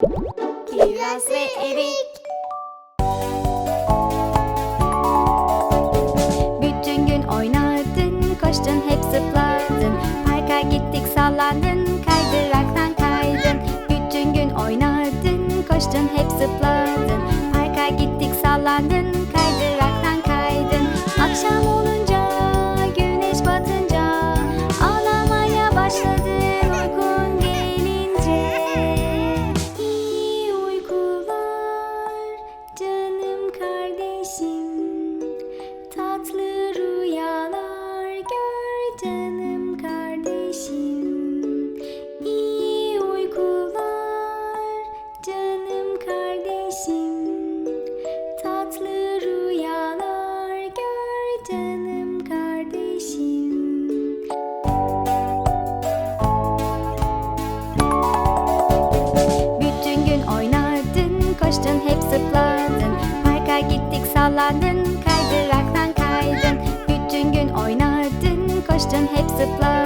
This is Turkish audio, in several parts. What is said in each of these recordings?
Kirase Eric. multiply.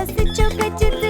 बस चुग चुग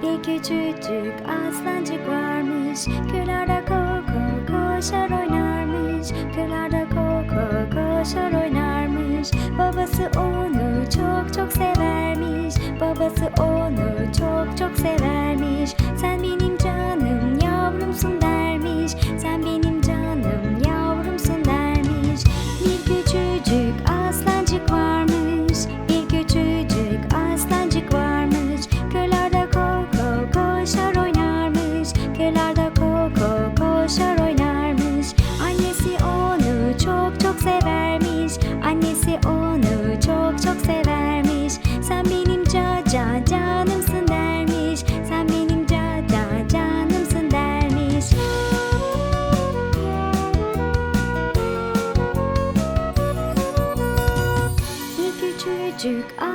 küçücük aslancık varmış. Kırlarda koko koşar oynarmış. Kırlarda koko koşar oynarmış. Babası onu çok çok severmiş. Babası onu çok çok severmiş. Sen benim canım yavrumsun dermiş. Sen benim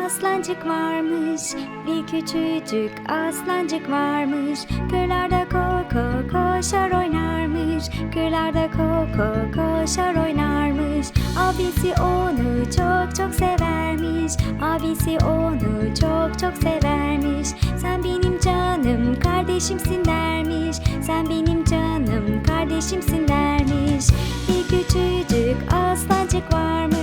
aslancık varmış Bir küçücük aslancık varmış. Kırlarda koko koşar oynarmış Kırlarda koko koşar oynarmış. Abisi onu çok çok severmiş Abisi onu çok çok severmiş. Sen benim canım kardeşimsin dermiş Sen benim canım kardeşimsin dermiş. Bir küçücük aslancık varmış